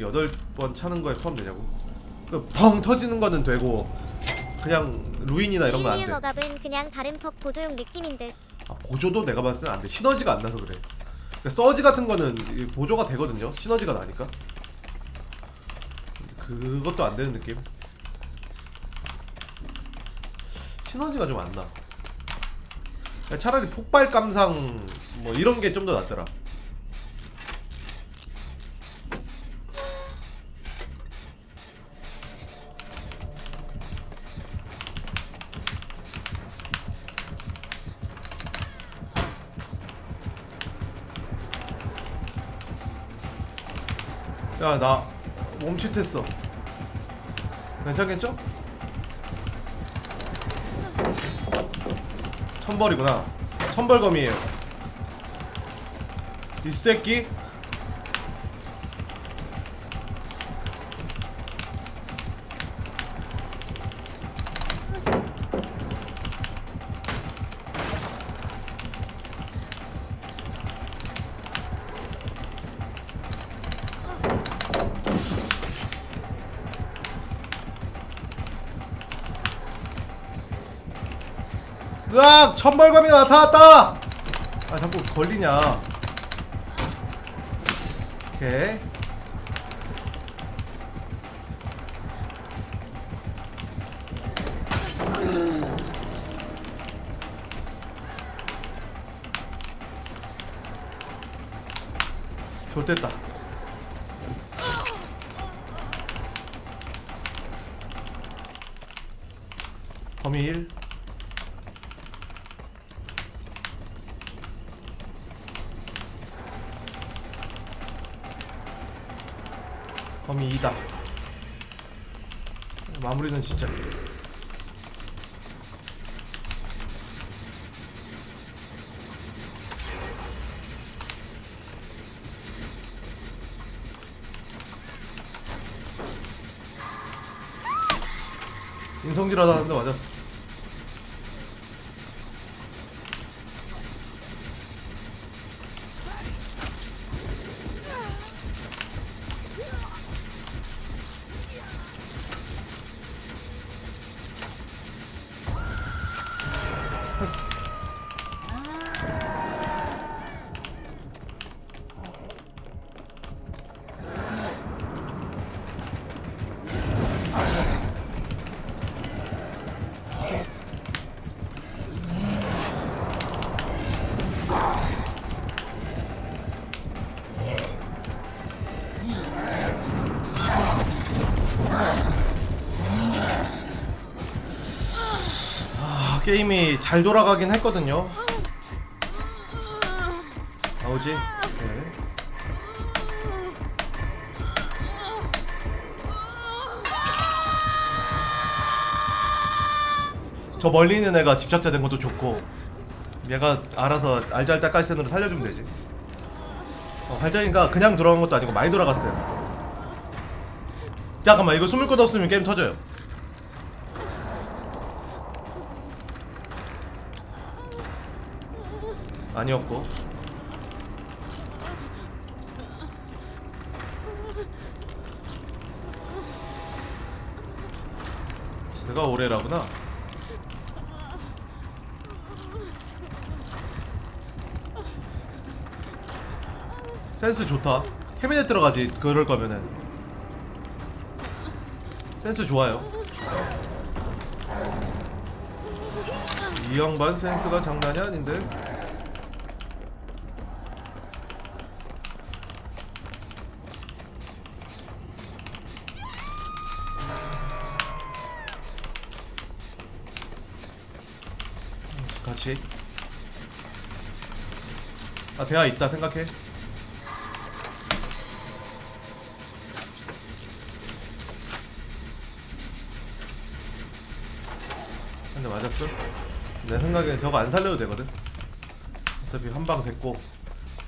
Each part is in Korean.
여덟 번 차는 거에 포함되냐고? 그펑 터지는 거는 되고 그냥 루인이나 이런 건 안 돼. 억압은 그냥 다른 퍽 보조용 느낌인 듯. 아, 보조도 내가 봤을 땐 안 돼. 시너지가 안 나서 그래. 그러니까 서지 같은 거는 이 보조가 되거든요. 시너지가 나니까. 그것도 안 되는 느낌. 시너지가 좀 안 나. 차라리 폭발 감상 뭐 이런 게 좀 더 낫더라. 야 나 멈칫했어 괜찮겠죠? 천벌이구나. 천벌검이에요. 이 새끼 으악 천벌검이 나타났다! 아 자꾸 걸리냐? 오케이. 좋됐다. 범위 1 범위 2다. 마무리는 진짜. 인성질하다 하는데 맞았어 게임이 잘 돌아가긴 했거든요. 나오지? 네. 저 멀리 있는 애가 집착자 된 것도 좋고 얘가 알아서 알잘딱깔센으로 살려주면 되지. 어, 발전이가 그냥 돌아간 것도 아니고 많이 돌아갔어요. 잠깐만 이거 숨을 곳 없으면 게임 터져요. 아니었고. 제가 오래라구나. 센스 좋다. 캐비넷 들어가지 그럴 거면은. 센스 좋아요. 이 양반 센스가 장난이 아닌데 같이 아 대화 있다. 생각해. 한 대 맞았어? 내 생각엔 저거 안 살려도 되거든. 어차피 한 방 됐고.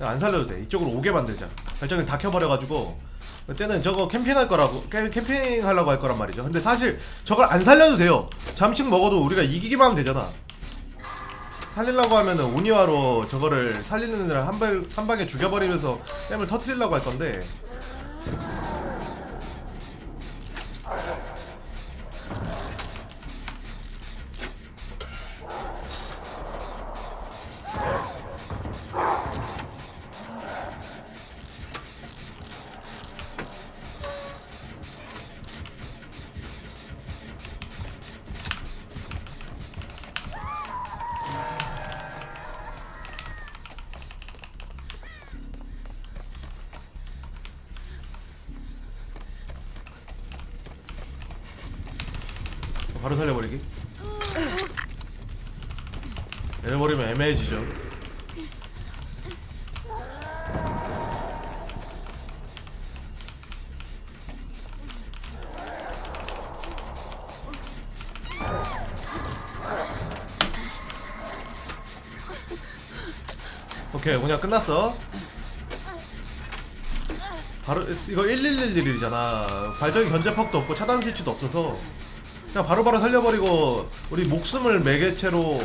안 살려도 돼. 이쪽으로 오게 만들자. 발전기 다 켜버려가지고. 쟤는 저거 캠핑할 거라고 캠- 캠핑하려고 할 거란 말이죠. 근데 사실 저걸 안 살려도 돼요. 잠식 먹어도 우리가 이기기만 하면 되잖아 살리려고 하면은 오니와로 저거를 살리는 방, 한 방에 죽여버리면서 댐을 터트리려고 할 건데 애매해지죠. 오케이 그냥 끝났어. 바로 이거 1111이잖아. 발전기 견제퍽도 없고 차단 스위치도 없어서 그냥 바로바로 살려버리고 우리 목숨을 매개체로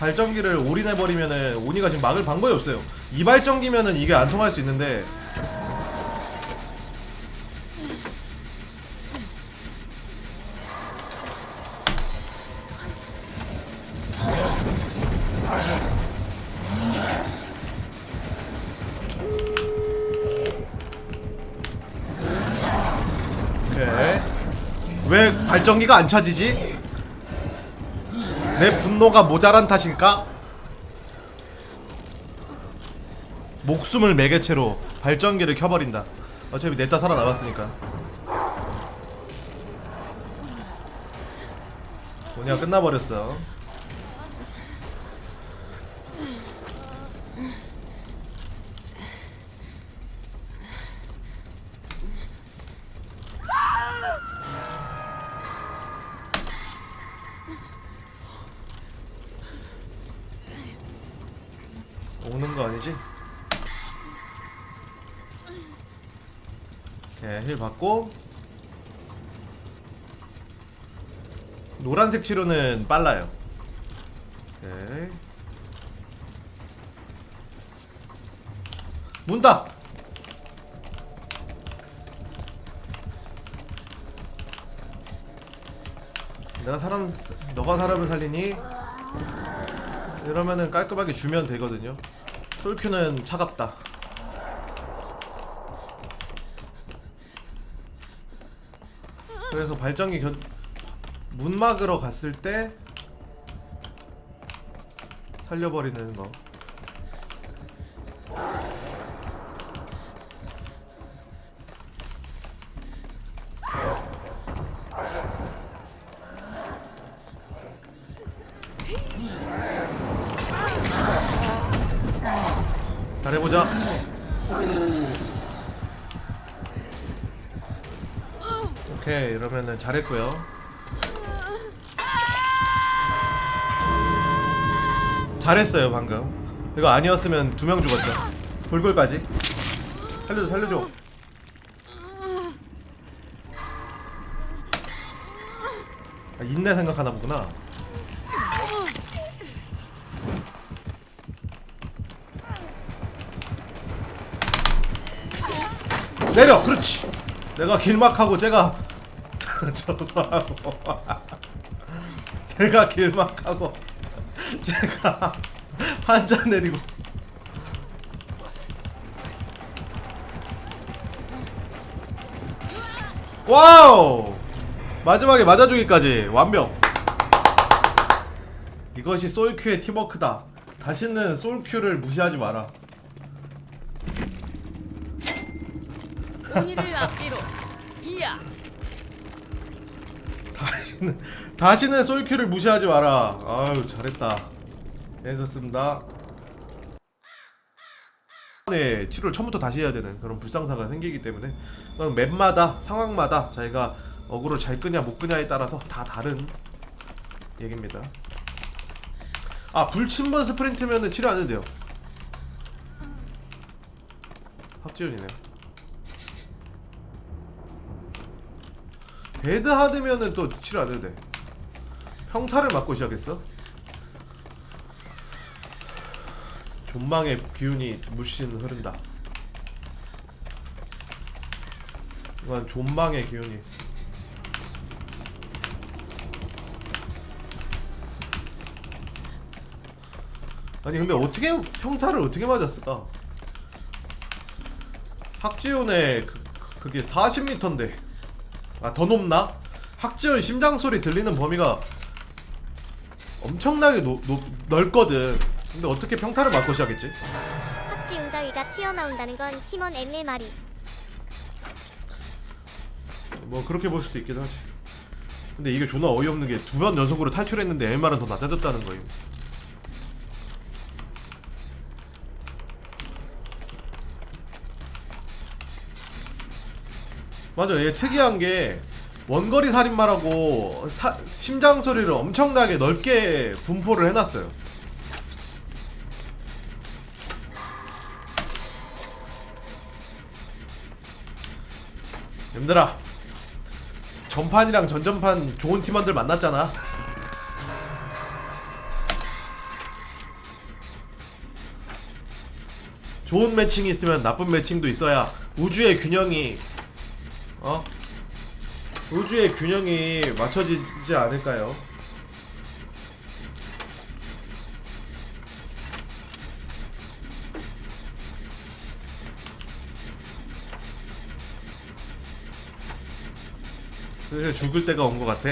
발전기를 올인해버리면은 오니가 지금 막을 방법이 없어요. 이 발전기면은 이게 안 통할 수 있는데. 왜 발전기가 안 차지지? 내 분노가 모자란 탓일까? 목숨을 매개체로 발전기를 켜버린다. 어차피 냈다 살아남았으니까. 오니가 끝나버렸어 오는 거 아니지? 오케이 힐 받고. 노란색 치료는 빨라요. 오케이. 문다 내가 사람 너가 사람을 살리니 이러면은 깔끔하게 주면 되거든요. 솔큐는 차갑다. 그래서 발전기 견... 문 막으러 갔을 때 살려버리는 거. 잘했고요. 잘했어요 방금. 이거 아니었으면 두 명 죽었죠. 돌골까지. 살려줘 살려줘. 아, 인내 생각하나 보구나. 내려 그렇지 내가 길막하고 제가 저거 하고. 내가 길막하고 제가 판자 내리고. 와우! 마지막에 맞아주기까지 완벽. 이것이 솔큐의 팀워크다. 다시는 솔큐를 무시하지 마라. 오니를 앞뒤로 다시는 다시는 솔큐를 무시하지 마라. 아유 잘했다. 네 좋습니다. 네 치료를 처음부터 다시 해야 되는 그런 불상사가 생기기 때문에 맵마다 상황마다 자기가 어그로 잘 끄냐 못 끄냐에 따라서 다 다른 얘기입니다. 아 불침번 스프린트면은 치료 안 해도 돼요. 확지훈이네요. 데드 하드면은 또 치료 안 해도 돼. 평타를 맞고 시작했어. 존망의 기운이 물씬 흐른다. 이건 존망의 기운이. 아니 근데 어떻게 평타를 어떻게 맞았을까? 학지훈의 그, 그게 40m인데 아 더 높나? 학지훈 심장 소리 들리는 범위가 엄청나게 노, 노, 넓거든. 근데 어떻게 평타를 맞고 시작했지? 학지운 따위가 튀어나온다는 건 팀원 앵의 말이. 뭐 그렇게 볼 수도 있긴 하지. 근데 이게 존나 어이없는 게 두 번 연속으로 탈출했는데 MR은 더 낮아졌다는 거예요. 맞아, 얘 특이한 게 원거리 살인마라고 사- 심장 소리를 엄청나게 넓게 분포를 해놨어요. 님들아, 전판이랑 전전판 좋은 팀원들 만났잖아. 좋은 매칭이 있으면 나쁜 매칭도 있어야 우주의 균형이 어? 우주의 균형이 맞춰지지 않을까요? 그래서 죽을 때가 온 것 같아.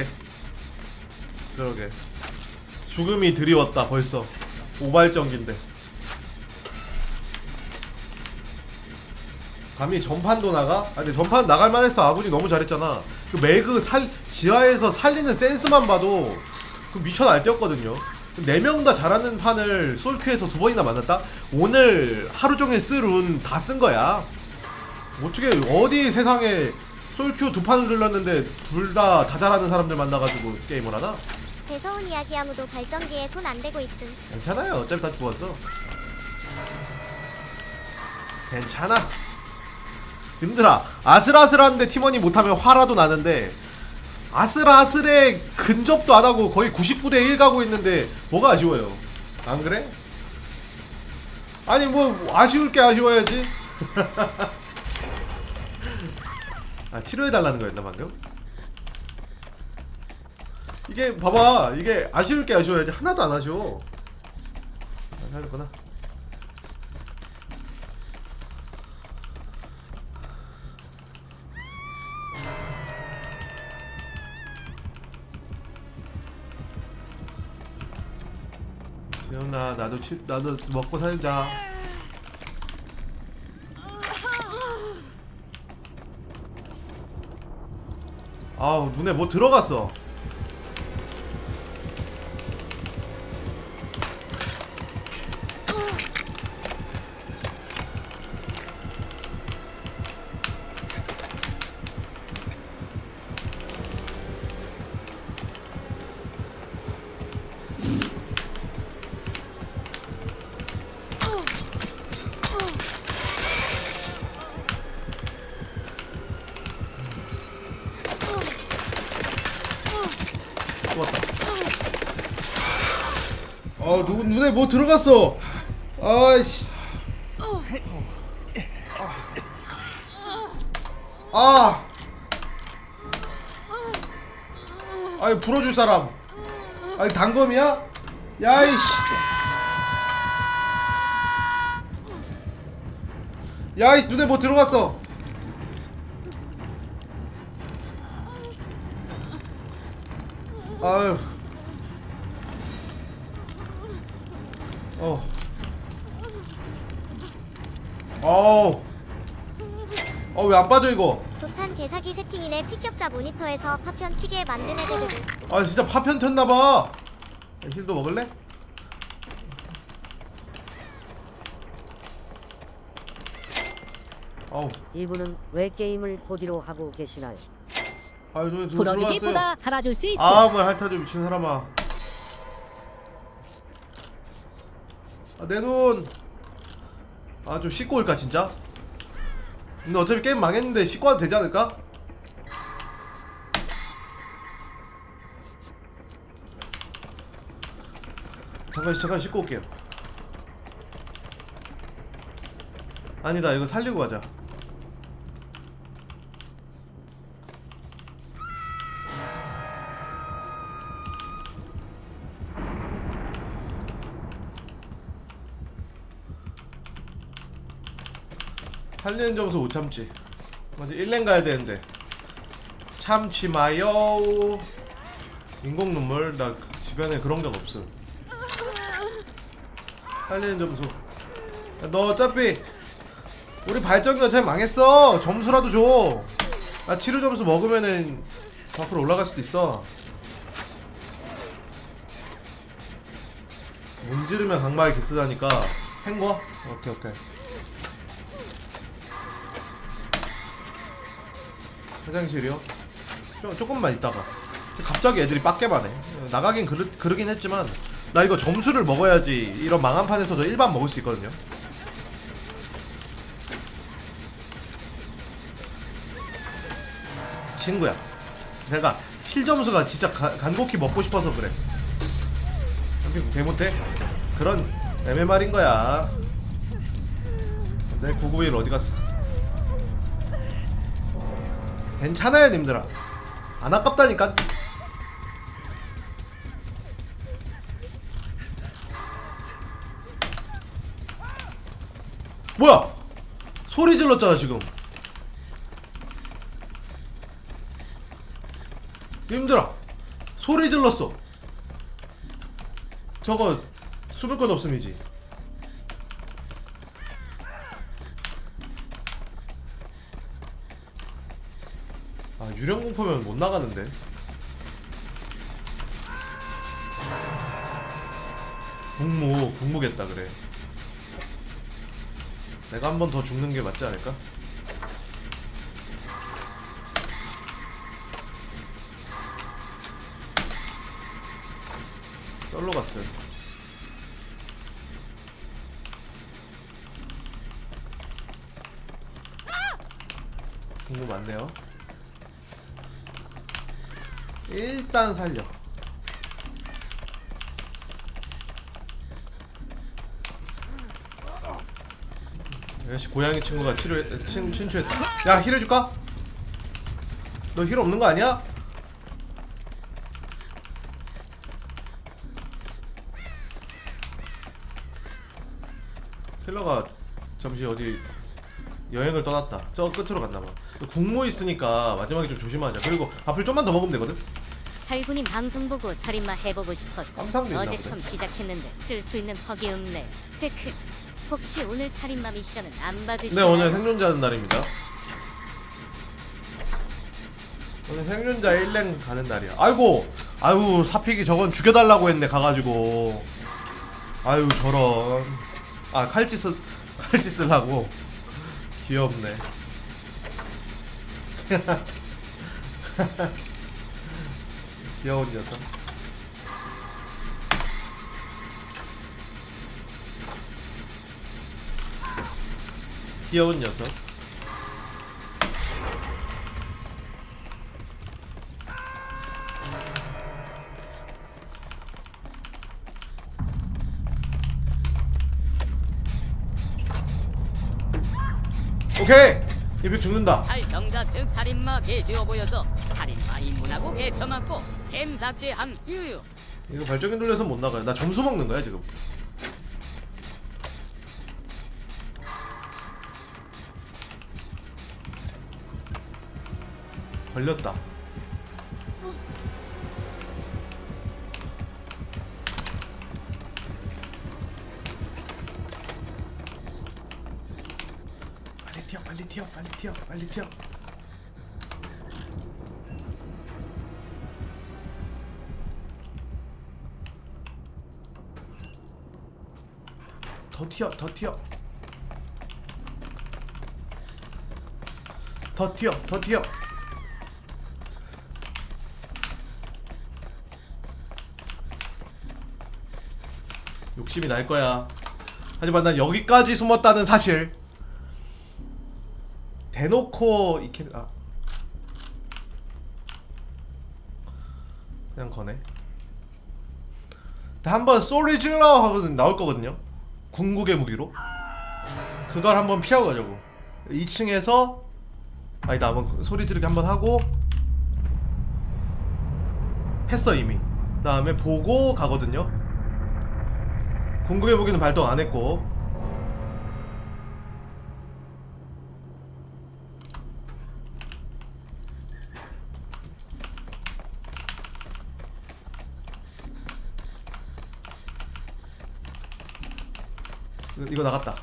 그러게. 죽음이 드리웠다 벌써. 오발전기인데. 감히 전판도 나가? 아 근데 전판 나갈 만했어. 아군이 너무 잘했잖아. 그 매그 살 지하에서 살리는 센스만 봐도 그 미쳐 날뛰었거든요. 네명다 잘하는 판을 솔큐에서 두 번이나 만났다. 오늘 하루 종일 쓸운 다 쓴 거야. 어떻게 어디 세상에 솔큐 두 판을 들렀는데 둘 다 다 잘하는 사람들 만나가지고 게임을 하나? 배서운 이야기 아무도 발전기에 손 안 대고 있음. 괜찮아요. 어차피 다 죽었어. 괜찮아. 힘들아. 아슬아슬한데 팀원이 못하면 화라도 나는데 아슬아슬에 근접도 안 하고 거의 99대 1 가고 있는데 뭐가 아쉬워요? 안 그래? 아니 뭐 아쉬울 게 아쉬워야지. 아 치료해 달라는 거였나 방금? 이게 봐봐 이게 아쉬울 게 아쉬워야지 하나도 안 아쉬워. 안 하겠구나. 지현아 나도 치, 나도 먹고 살자. 아우 눈에 뭐 들어갔어. 들어갔어. 아이씨. 아. 아이 불어줄 사람. 아이 단검이야? 야이씨. 야이 눈에 뭐 들어갔어. 아유. 어. 어우. 어, 왜 안 빠져, 이거? 도탄 개사기 세팅인의 피격자 모니터에서 파편 튀게 만든 애들. 아, 진짜 파편 쳤나봐. 힐도 먹을래? 어우. 이분은 왜 게임을 보디로 하고 계시나요? 아, 눈에 들- 풀어주기보다 들어갔어요. 살아줄 수 있어. 아, 뭘 핥아줘, 미친 사람아. 아, 내 눈. 아 좀 씻고 올까 진짜? 근데 어차피 게임 망했는데 씻고 와도 되지 않을까? 잠깐 잠깐 씻고 올게요 아니다 이거 살리고 가자 살리는 점수 못 참지. 맞아 1랭 가야 되는데. 참지 마요. 인공 눈물. 나 주변에 그런 적 없음. 살리는 점수 야, 너 어차피 우리 발전기 어차피 망했어. 점수라도 줘나 치료 점수 먹으면은 더 앞으로 올라갈 수도 있어. 문지르면 강마에 기스다니까. 헹궈? 오케이 오케이 화장실이요? 좀, 조금만 있다가. 갑자기 애들이 해 나가긴 그르, 그러긴 했지만 나 이거 점수를 먹어야지 이런 망한 판에서도 일반 먹을 수 있거든요. 친구야. 내가 실 점수가 진짜 가- 간곡히 먹고 싶어서 그래. 한핑 개 못해? 그런 MMR인 거야. 내 991 어디 갔어 괜찮아요 님들아. 안 아깝다니까. 뭐야? 소리 질렀잖아 지금. 님들아 소리 질렀어. 저거 숨을 것 없음이지 아 유령 공포면 못 나가는데. 국무 국무겠다 그래. 내가 한 번 더 죽는 게 맞지 않을까? 썰러 갔어요. 국무 많네요 일단 살려. 역시 고양이 친구가 치료해 친, 친추했다. 야 힐 해줄까? 너 힐 없는 거 아니야? 힐러가 잠시 어디 여행을 떠났다. 저 끝으로 갔나봐. 국무 있으니까 마지막에 좀 조심하자. 그리고 밥을 좀만 더 먹으면 되거든 살군이 방송 보고 살인마 해보고 싶어서 어제. 처음 시작했는데 쓸 수 있는 퍽이 없네. 크크. 혹시 오늘 살인마 미션은 안 네 받으시나요? 오늘 생존자는 날입니다 오늘 생존자 1랭 가는 날이야 아이고 아유 사픽이 저건 죽여달라고 했네 가가지고 아유 저런 아 칼짓 쓰 칼짓 쓰려고 귀엽네 귀여운 녀석. 귀여운 녀석. 오케이! 이비 죽는다. 살정자 즉 살인마 개지어 보여서 살인마 입문하고 개쳐맞고 캠 삭제 함 유유. 이거 발전기 돌려서 못 나가요. 나 점수 먹는 거야 지금. 걸렸다. 빨리 튀어 빨리 튀어 빨리 튀어 빨리 튀어 더 튀어 더 튀어. 더 튀어 더 튀어. 욕심이 날 거야. 하지만 난 여기까지 숨었다는 사실. 대놓고 이캐 아. 그냥 거네. 한번 소리 질러 하고 나올 거거든요 궁극의 무기로? 그걸 한번 피하고 가자고. 2층에서 아니다 한번 소리 지르게 한번 하고 했어 이미. 그 다음에 보고 가거든요. 궁극의 무기는 발동 안 했고 이거- 나갔다.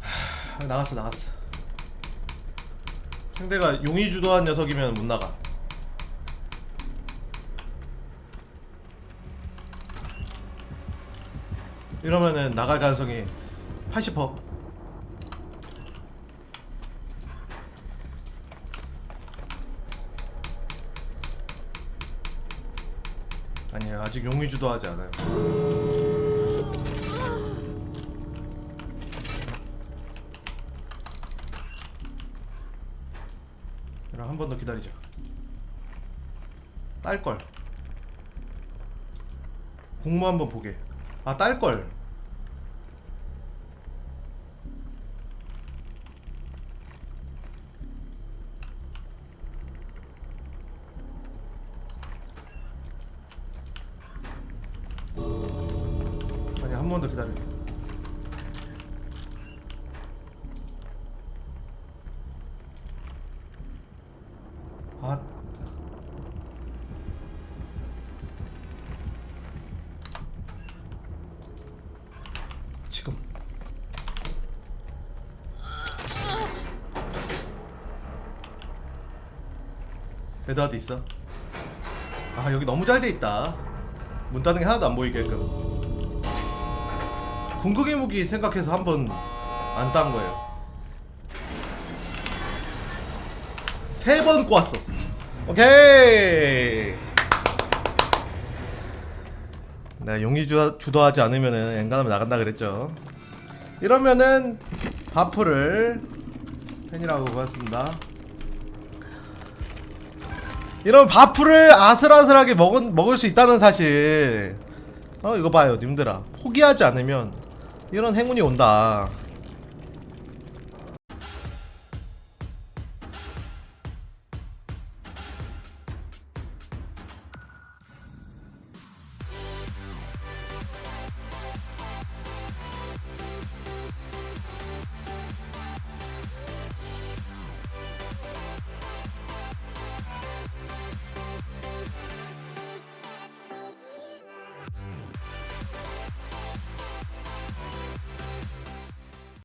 하, 나갔어 나갔어. 상대가 용이 주도한 녀석이면 못 나가. 이러면은 나갈 가능성이 80% 아니에요 아직 용이 주도 하지 않아요. 그럼 한 번 더 기다리자. 딸걸. 공모 한번 보게. 아 딸걸 아 지금. 에드하드 있어? 아 여기 너무 잘 돼 있다. 문 닫는 게 하나도 안 보이게끔. 궁극의 무기 생각해서 한번 안 딴 거예요. 세 번 꼬았어 오케이. 내가 용이 주, 주도하지 않으면은 엔간하면 나간다 그랬죠. 이러면은 바프를 팬이라고 고맙습니다. 이런 바프를 아슬아슬하게 먹은, 먹을 수 있다는 사실. 어 이거 봐요 님들아. 포기하지 않으면 이런 행운이 온다